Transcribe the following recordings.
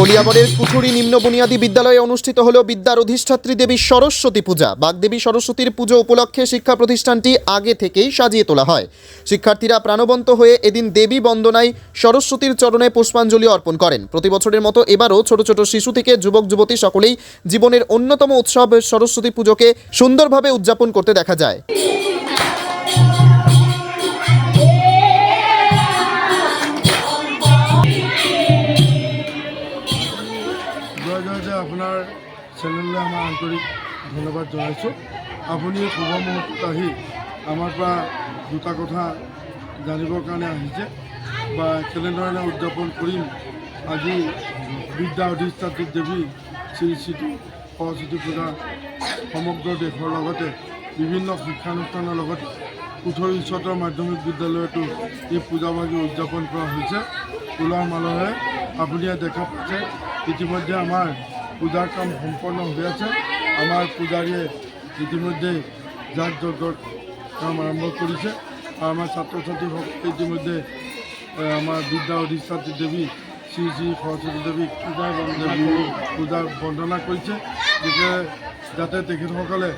কলিয়াবরের কুঠুরি নিম্ন বুনিয়াদী বিদ্যালয়ে অনুষ্ঠিত হল বিদ্যার অধিষ্ঠাত্রী দেবী সরস্বতী পূজা। বাগদেবী সরস্বতীর পুজো উপলক্ষে শিক্ষা প্রতিষ্ঠানটি আগে থেকেই সাজিয়ে তোলা হয়। শিক্ষার্থীরা প্রাণবন্ত হয়ে এদিন দেবী বন্দনায় সরস্বতীর চরণে পুষ্পাঞ্জলি অর্পণ করেন। প্রতি বছরের মতো এবারও ছোট ছোট শিশু থেকে যুবক যুবতী সকলেই জীবনের অন্যতম উৎসব সরস্বতী পুজোকে সুন্দরভাবে উদযাপন করতে দেখা যায়। আপোনাৰ চেনেললৈ আমাৰ আন্তৰিক ধন্যবাদ জনাইছোঁ। আপুনি শুভ মুহূৰ্তত আহি আমাৰ পৰা দুটা কথা জানিবৰ কাৰণে আহিছে বা কেনেধৰণে উদযাপন কৰিম। আজি বিদ্যা অধিষ্ঠাত্ৰী দেৱী শ্ৰী শ্ৰী সৰস্বতী পূজা সমগ্ৰ দেশৰ লগতে বিভিন্ন শিক্ষানুষ্ঠানৰ লগতে কুঠৰি উচ্চতৰ মাধ্যমিক বিদ্যালয়তো এই পূজা ভাগি উদযাপন কৰা হৈছে। উলহ মালহেৰে আপুনি ইয়াত দেখা পাইছে। ইতিমধ্যে আমাৰ পূজাৰ কাম সম্পন্ন হৈ আছে আমাৰ পূজাৰীয়ে ইতিমধ্যে যাগ যজ্ঞৰ কাম আৰম্ভ কৰিছে আৰু আমাৰ ছাত্ৰ ছাত্ৰীসকলে ইতিমধ্যে এ, আমাৰ বিদ্যা অধিষ্ঠাত্ৰী দেৱী শ্ৰী শ্ৰী সৰস্বতী দেৱীক পূজা পূজা বন্দনা। কৰিছে গতিকে যাতে তেখেতসকলে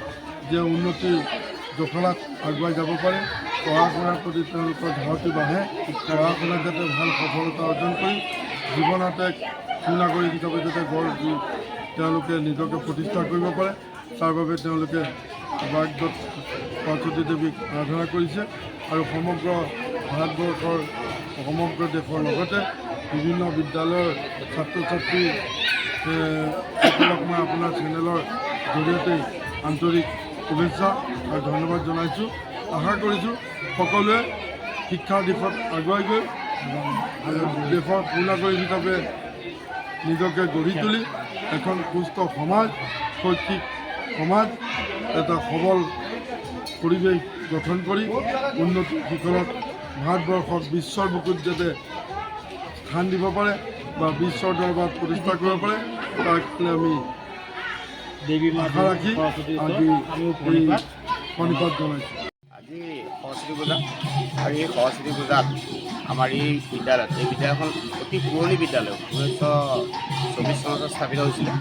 যে উন্নতিৰ জখলাত আগুৱাই যাব পাৰে। পঢ়া শুনাৰ প্ৰতি তেওঁলোকৰ ধাৰতি বাঢ়ে। পঢ়া শুনাত যাতে ভালো সফলতা অৰ্জন কৰি জীৱনত সুনাগৰিক হিচাপে যাতে গঢ় তেওঁলোকে নিজকে প্ৰতিষ্ঠা কৰিব পাৰে, তাৰ বাবে তেওঁলোকে বাগদত সৰস্বতী দেৱীক আৰাধনা কৰিছে আৰু সমগ্ৰ ভাৰতবৰ্ষৰ, সমগ্ৰ দেশৰ লগতে বিভিন্ন বিদ্যালয়ৰ ছাত্ৰ ছাত্ৰী সকলক মই আপোনাৰ চেনেলৰ জৰিয়তে আন্তৰিক শুভেচ্ছা আৰু ধন্যবাদ জনাইছোঁ। আশা কৰিছোঁ সকলোৱে শিক্ষাৰ দিশত আগুৱাই গৈ দেশৰ সুনাগৰিক হিচাপে নিজকে গঢ়ি তুলি এখন সুস্থ সমাজ শৈক্ষিক সমাজ এটা সবল পৰিৱেশ গঠন কৰি উন্নতিৰ শিখৰত ভাৰতবৰ্ষক বিশ্বৰ বুকুত যাতে স্থান দিব পাৰে বা বিশ্বৰ দৰবাৰত প্ৰতিষ্ঠা কৰিব পাৰে তাৰ কাৰণে আমি আশা ৰাখি আজি এই প্ৰণিপাত জনাইছোঁ। আজি সৰস্বতী পূজা। আৰু এই সৰস্বতী পূজাত আমাৰ এই বিদ্যালয়ত, এই বিদ্যালয়খন অতি পুৰণি বিদ্যালয়, ঊনৈছশ চৌবিছ চনতে স্থাপিত হৈছিলে।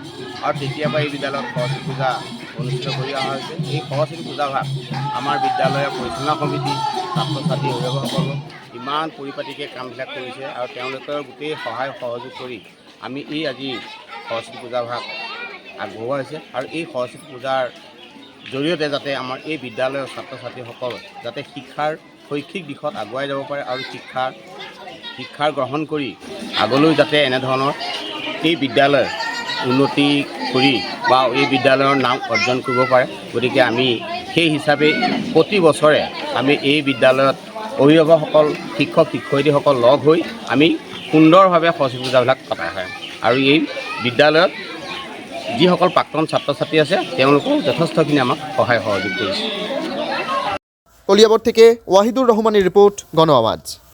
আৰু তেতিয়াৰ পৰা এই বিদ্যালয়ত সৰস্বতী পূজা অনুষ্ঠিত কৰি অহা হৈছে। এই সৰস্বতী পূজাভাগ আমাৰ বিদ্যালয়ৰ পৰিচালনা সমিতি ছাত্ৰ ছাত্ৰী অভিভাৱকসকল ইমান পৰিপাটিকৈ কামবিলাক কৰিছে আৰু তেওঁলোকৰ গোটেই সহায় সহযোগ কৰি আমি এই আজি সৰস্বতী পূজাভাগ আগবঢ়োৱা হৈছে। আৰু এই সৰস্বতী পূজাৰ জৰিয়তে যাতে আমাৰ এই বিদ্যালয়ৰ ছাত্ৰ ছাত্ৰীসকল যাতে শিক্ষাৰ শৈক্ষিক দিশত আগুৱাই যাব পাৰে আৰু শিক্ষাৰ শিক্ষাৰ গ্ৰহণ কৰি আগলৈ যাতে এনেধৰণৰ এই বিদ্যালয় উন্নতি কৰি বা এই বিদ্যালয়ৰ নাম অৰ্জন কৰিব পাৰে। গতিকে আমি সেই হিচাপে প্ৰতি বছৰে আমি এই বিদ্যালয়ত অভিভাৱকসকল, শিক্ষক, শিক্ষয়িত্ৰীসকল লগ হৈ আমি সুন্দৰভাৱে সৰস্বতী পূজাবিলাক পতা হয়। আৰু এই বিদ্যালয়ত যিসকল প্ৰাক্তন ছাত্ৰ ছাত্ৰী আছে তেওঁলোকেও যথেষ্টখিনি আমাক সহায় সহযোগ কৰিছে। কলিয়াবর থেকে ওয়াহিদুর রহমানের রিপোর্ট গণ আওয়াজ